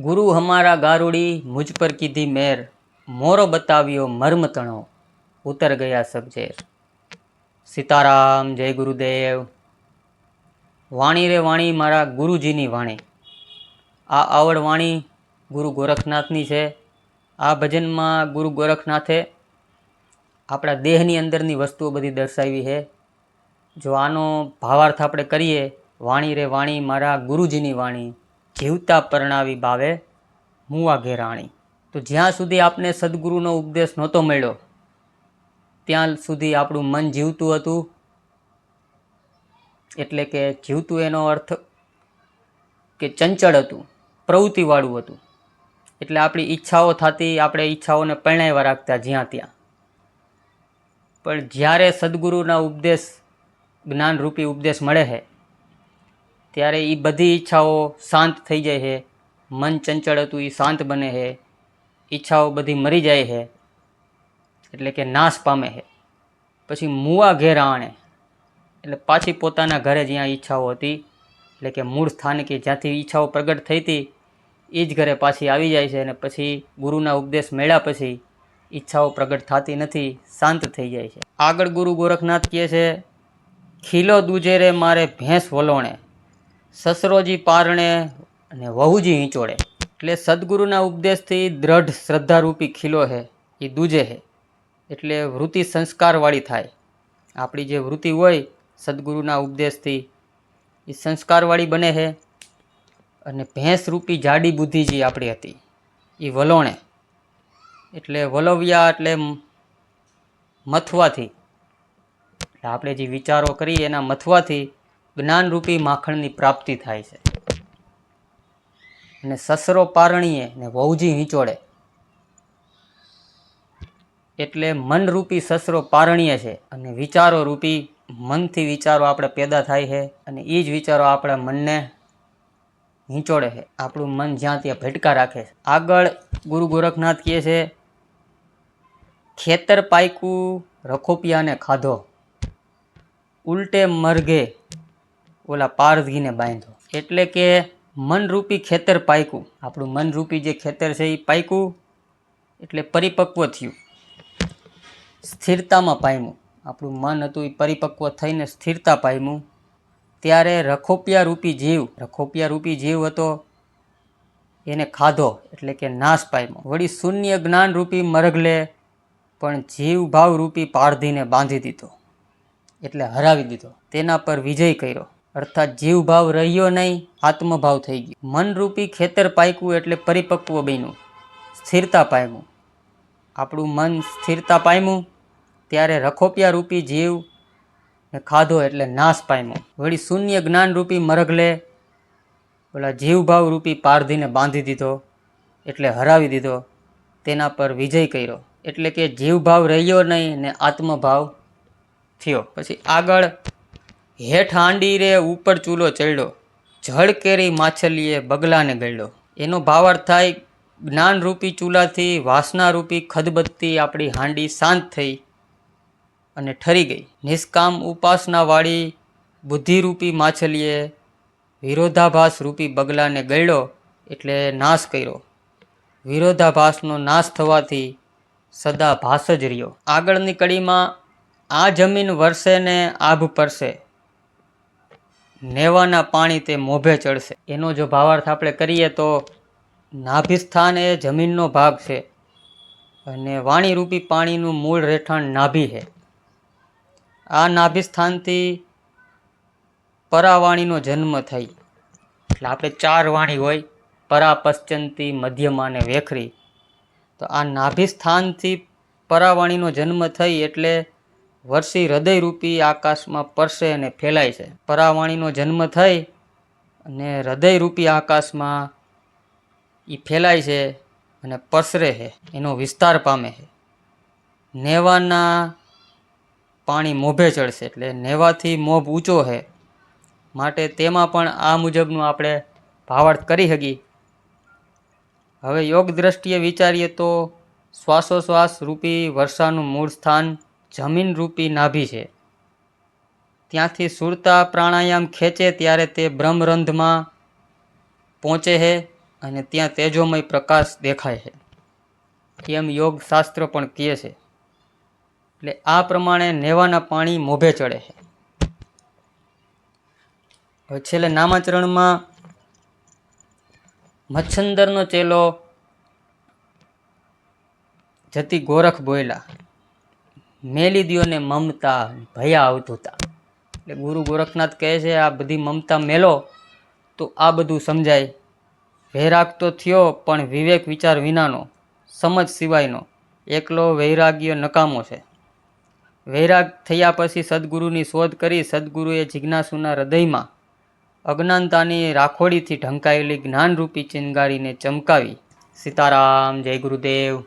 ગુરુ હમારા ગારુડી મુજ પર કીધી મેર. મોરો બતાવ્યો મર્મ તણો. ઉતર ગયા સબજેર સીતારામ, જય ગુરુદેવ. વાણી રે વાણી મારા ગુરુજીની વાણી. આ આવડ વાણી ગુરુ ગોરખનાથની છે. આ ભજનમાં ગુરુ ગોરખનાથે આપણા દેહની અંદરની વસ્તુઓ બધી દર્શાવી છે. જો આનો ભાવાર્થ આપણે કરીએ, વાણી રે વાણી મારા ગુરુજીની વાણી. જીવતા પરણાવી ભાવે મુવા ઘેરાણી. તો જ્યાં સુધી આપને સદગુરુનો ઉપદેશ નહોતો મળ્યો, ત્યાં સુધી આપણું મન જીવતું હતું. એટલે કે જીવતું એનો અર્થ કે ચંચળ હતું, પ્રવૃત્તિવાળું હતું. એટલે આપણી ઈચ્છાઓ થતી આપણે ઈચ્છાઓને પરણાવ્યા રાખતા જ્યાં ત્યાં. પણ જ્યારે સદગુરુના ઉપદેશ, જ્ઞાનરૂપી ઉપદેશ મળે છે ત્યારે એ બધી ઈચ્છાઓ શાંત થઈ જાય છે મન ચંચળ હતું એ શાંત બને છે ઈચ્છાઓ બધી મરી જાય છે એટલે કે નાશ પામે છે પછી મુવા ઘેર આણે. એટલે પાછી પોતાના ઘરે જ્યાં ઈચ્છાઓ હતી, એટલે કે મૂળ સ્થાન કે જ્યાંથી ઈચ્છાઓ પ્રગટ થઈ હતી એ જ ઘરે પાછી આવી જાય છે અને પછી ગુરુના ઉપદેશ મળ્યા પછી ઈચ્છાઓ પ્રગટ થતી નથી, શાંત થઈ જાય છે. આગળ ગુરુ ગોરખનાથ કહે છે, ખીલો દુજેરે મારે ભેંસ વલોણે. સસરોજી પારણે અને વહુજી હિંચોળે. એટલે સદગુરુના ઉપદેશથી દ્રઢ શ્રદ્ધારૂપી ખીલો છે એ દૂજે છે એટલે વૃત્તિ સંસ્કારવાળી થાય. આપણી જે વૃત્તિ હોય સદગુરુના ઉપદેશથી, એ સંસ્કારવાળી બને છે અને ભેંસરૂપી જાડી બુદ્ધિ જે આપણી હતી, એ વલોણે. એટલે વલવ્યા એટલે મથવાથી. એટલે આપણે જે વિચારો કરીએ એના મથવાથી જ્ઞાનરૂપી માખણની પ્રાપ્તિ થાય છે. અને સસરો પારણીએ ને વહુજી હિંચોડે એટલે મનરૂપી સસરો પારણીય છે અને વિચારો રૂપી મનથી વિચારો આપણે પેદા થાય છે અને એ જ વિચારો આપણા મનને હિંચોડે છે. આપણું મન જ્યાં ત્યાં ભટકા રાખે છે. આગળ ગુરુ ગોરખનાથ કહે છે, ખેતર પાયકું રખોપિયાને ખાધો. ઉલટે મરઘે ઓલા પારધીને બાંધો. એટલે કે મનરૂપી ખેતર પાયકું આપણું મનરૂપી જે ખેતર છે એ પાયકું એટલે પરિપક્વ થયું. સ્થિરતામાં પામ્યું. આપણું મન હતું એ પરિપક્વ થઈને સ્થિરતા પામ્યું. ત્યારે રખોપિયા રૂપી જીવ રખોપિયા રૂપી જીવ હતો, એને ખાધો, એટલે કે નાશ પામ્યો. વળી શૂન્ય જ્ઞાન રૂપી મરગલે પણ જીવ ભાવ રૂપી પારધીને બાંધી દીધો. એટલે હરાવી દીધો. તેના પર વિજય કર્યો. અર્થાત જીવભાવ રહ્યો નહીં, આત્મભાવ થઈ ગયો. મનરૂપી ખેતર પાક્યું એટલે પરિપક્વ બન્યું. સ્થિરતા પામ્યું આપણું મન સ્થિરતા પામ્યું ત્યારે રખોપિયા રૂપી જીવ ને ખાધો એટલે નાશ પામ્યો. વળી શૂન્ય જ્ઞાન રૂપી મરગલે ઓલા જીવભાવ રૂપી પારધીને બાંધી દીધો, એટલે હરાવી દીધો, તેના પર વિજય કર્યો. એટલે કે જીવભાવ રહ્યો નહીં ને આત્મભાવ થયો. પછી આગળ હેઠ હાંડી રે ઉપર ચૂલો ચડ્યો. જળ કેરી માછલીએ બગલાને ગળ્યો. એનો ભાવાર્થ થાય, જ્ઞાનરૂપી ચૂલાથી વાસનારૂપી ખદબત્તી આપણી હાંડી શાંત થઈ અને ઠરી ગઈ. નિષ્કામ ઉપાસનાવાળી બુદ્ધિરૂપી માછલીએ વિરોધાભાસ રૂપી બગલાને ગળ્યો એટલે નાશ કર્યો. વિરોધાભાસનો નાશ થવાથી સદા ભાસ જ રહ્યો. આગળની કડીમાં, આ જમીન વરસે ને આભ પરસે. નેવાના પાણી તે મોભે ચડશે. એનો જો ભાવાર્થ આપણે કરીએ તો નાભિસ્થાન એ જમીનનો ભાગ છે અને વાણીરૂપી પાણીનું મૂળ રહેઠાણ નાભી છે. આ નાભિસ્થાનથી પરાવાણીનો જન્મ થઈ. એટલે આપણે ચાર વાણી હોય પરા પશ્ચંતી મધ્યમાં અને વેખરી. તો આ નાભિસ્થાનથી પરાવાણીનો જન્મ થઈ એટલે વર્ષી હૃદયરૂપી આકાશમાં પરસે અને ફેલાય છે. પરાવાણીનો જન્મ થઈ અને હૃદયરૂપી આકાશમાં એ ફેલાય છે અને પસરે છે. એનો વિસ્તાર પામે છે. નેવાના પાણી મોભે ચડશે એટલે નેવાથી મોભ ઊંચો છે. માટે તેમાં પણ આ મુજબનું આપણે ભાવાર્થ કરી શકીએ. હવે યોગ દ્રષ્ટિએ વિચારીએ તો શ્વાસોશ્વાસ રૂપી વર્ષાનું મૂળ સ્થાન જમીન રૂપી નાભી છે. ત્યાંથી સુરતા પ્રાણાયામ ખેંચે ત્યારે તે બ્રહ્મરંધમાં પહોંચે છે અને ત્યાં તેજોમય પ્રકાશ દેખાય છે એમ યોગ શાસ્ત્ર પણ કહે છે. એટલે આ પ્રમાણે નેવાના પાણી મોભે ચડે છે છેલ્લે નામાચરણમાં મચ્છંદરનો ચેલો જતી ગોરખ બોયલા. મેલી દ્યોને મમતા ભયા અવધૂતા એટલે ગુરુ ગોરખનાથ કહે છે, આ બધી મમતા મેલો તો આ બધું સમજાય. વૈરાગ તો થયો, પણ વિવેક વિચાર વિનાનો, સમજ સિવાયનો. એકલો વૈરાગ્ય નકામો છે. વૈરાગ થયા પછી સદગુરુની શોધ કરી સદગુરુએ જિજ્ઞાસુના હૃદયમાં અજ્ઞાનતાની રાખોડીથી ઢંકાયેલી જ્ઞાનરૂપી ચિનગારીને ચમકાવી. સીતારામ, જય ગુરુદેવ.